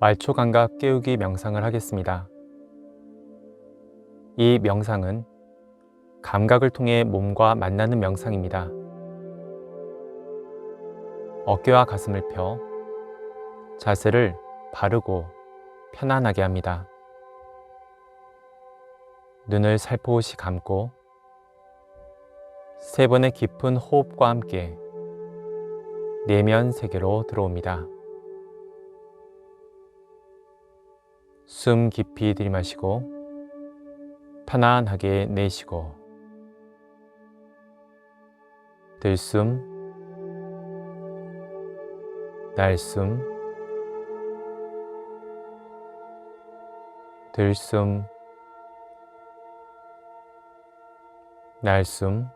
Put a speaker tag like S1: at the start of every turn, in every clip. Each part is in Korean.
S1: 말초 감각 깨우기 명상을 하겠습니다. 이 명상은 감각을 통해 몸과 만나는 명상입니다. 어깨와 가슴을 펴 자세를 바르고 편안하게 합니다. 눈을 살포시 감고 세 번의 깊은 호흡과 함께 내면 세계로 들어옵니다. 숨 깊이 들이마시고 편안하게 내쉬고 들숨 날숨 들숨 날숨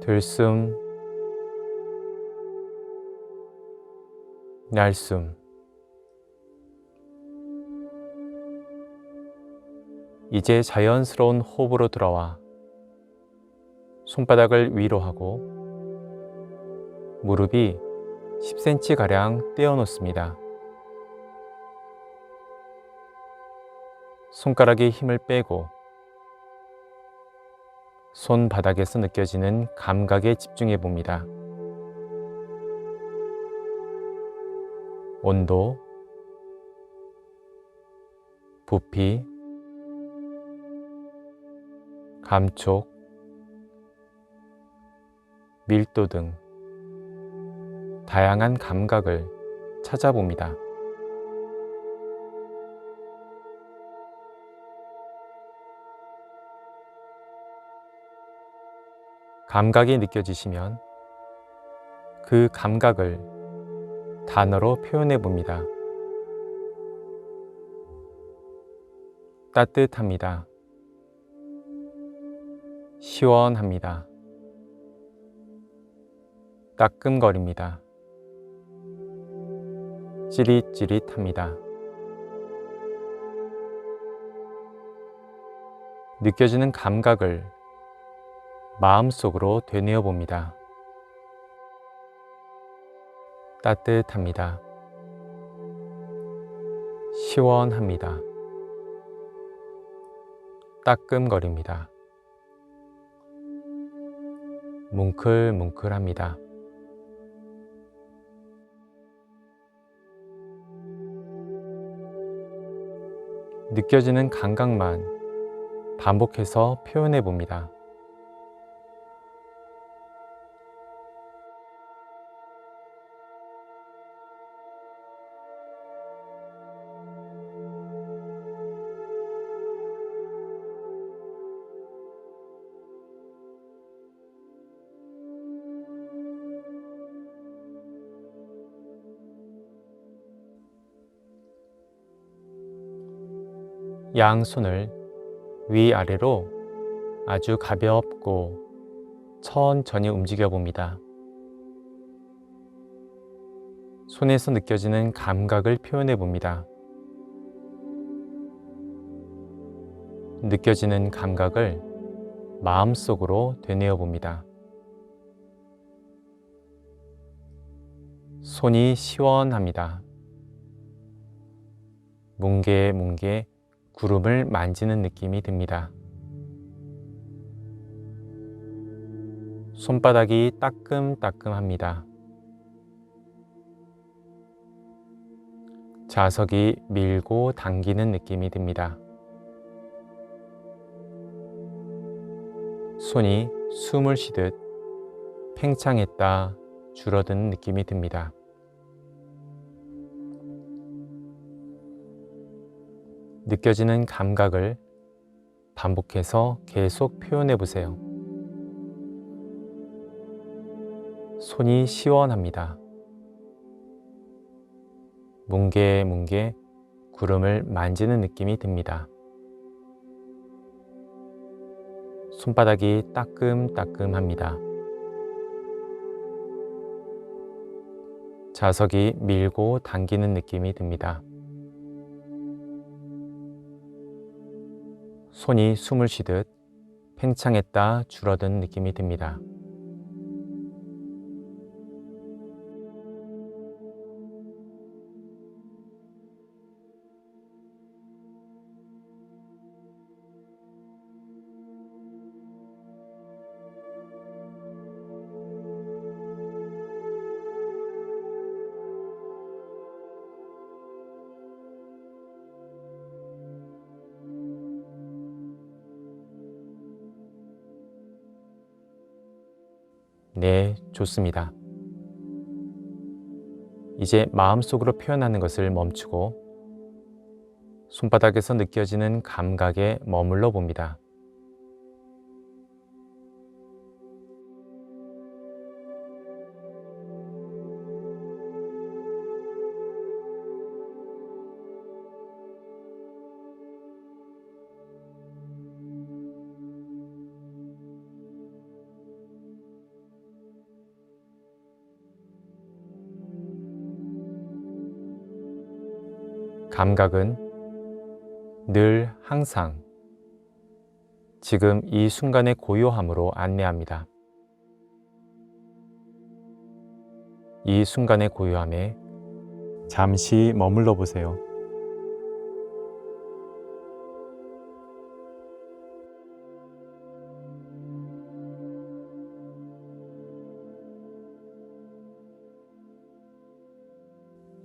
S1: 들숨 날숨 이제 자연스러운 호흡으로 들어와 손바닥을 위로 하고 무릎이 10cm 가량 떼어 놓습니다. 손가락에 힘을 빼고 손바닥에서 느껴지는 감각에 집중해 봅니다. 온도, 부피, 감촉, 밀도 등 다양한 감각을 찾아봅니다. 감각이 느껴지시면 그 감각을 단어로 표현해 봅니다. 따뜻합니다. 시원합니다. 따끔거립니다. 찌릿찌릿합니다. 느껴지는 감각을 마음속으로 되뇌어 봅니다. 따뜻합니다. 시원합니다. 따끔거립니다. 뭉클뭉클합니다. 느껴지는 감각만 반복해서 표현해 봅니다. 양손을 위아래로 아주 가볍고 천천히 움직여 봅니다. 손에서 느껴지는 감각을 표현해 봅니다. 느껴지는 감각을 마음속으로 되뇌어 봅니다. 손이 시원합니다. 뭉게뭉게 구름을 만지는 느낌이 듭니다. 손바닥이 따끔따끔합니다. 자석이 밀고 당기는 느낌이 듭니다. 손이 숨을 쉬듯 팽창했다 줄어드는 느낌이 듭니다. 느껴지는 감각을 반복해서 계속 표현해 보세요. 손이 시원합니다. 뭉게뭉게 구름을 만지는 느낌이 듭니다. 손바닥이 따끔따끔합니다. 자석이 밀고 당기는 느낌이 듭니다. 손이 숨을 쉬듯 팽창했다 줄어든 느낌이 듭니다. 네, 좋습니다. 이제 마음속으로 표현하는 것을 멈추고 손바닥에서 느껴지는 감각에 머물러 봅니다. 감각은 늘 항상 지금 이 순간의 고요함으로 안내합니다. 이 순간의 고요함에 잠시 머물러 보세요.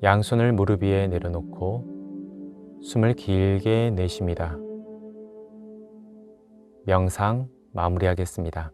S1: 양손을 무릎 위에 내려놓고 숨을 길게 내쉽니다. 명상 마무리하겠습니다.